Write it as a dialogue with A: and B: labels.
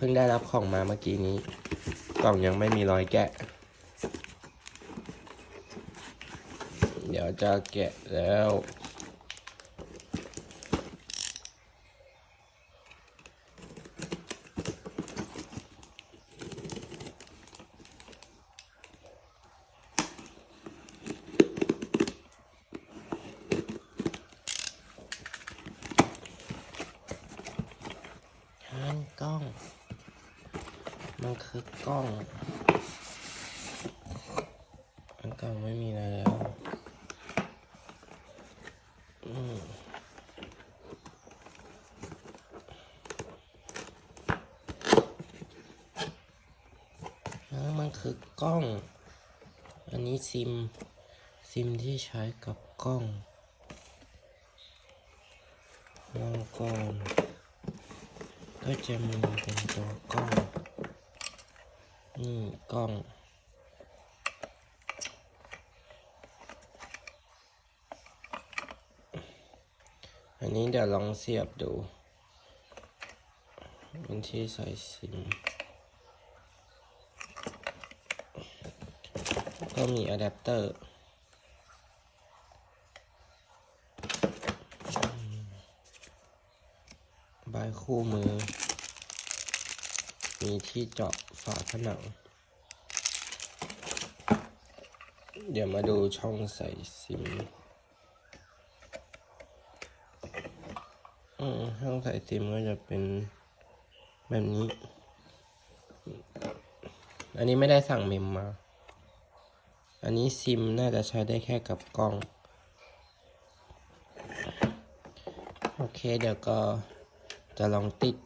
A: เพิ่งได้รับของมาเมื่อกี้นี้ กล่องยังไม่มีรอยแกะ เดี๋ยวจะแกะแล้วทางกล้อง มันคือกล้องอันกล้องไม่มีอะไรแล้วอืมแล้วมันคือกล้อง อันนี้ซิม ซิมที่ใช้กับกล้องลองก่อนก็จะมีเป็นตัวกล้อง นี่กล้อง อันนี้เดี๋ยวลองเสียบดูเป็นที่ใส่ซิม ก็มีอะแดปเตอร์ใบคู่มือ มีที่เจาะฝาผนัง เดี๋ยวมาดูช่องใส่ซิมอืมช่องใส่ซิมก็จะเป็นแบบนี้ อันนี้ไม่ได้สั่งเมมมา อันนี้ซิมน่าจะใช้ได้แค่กับกล้อง โอเคเดี๋ยวก็จะลองติด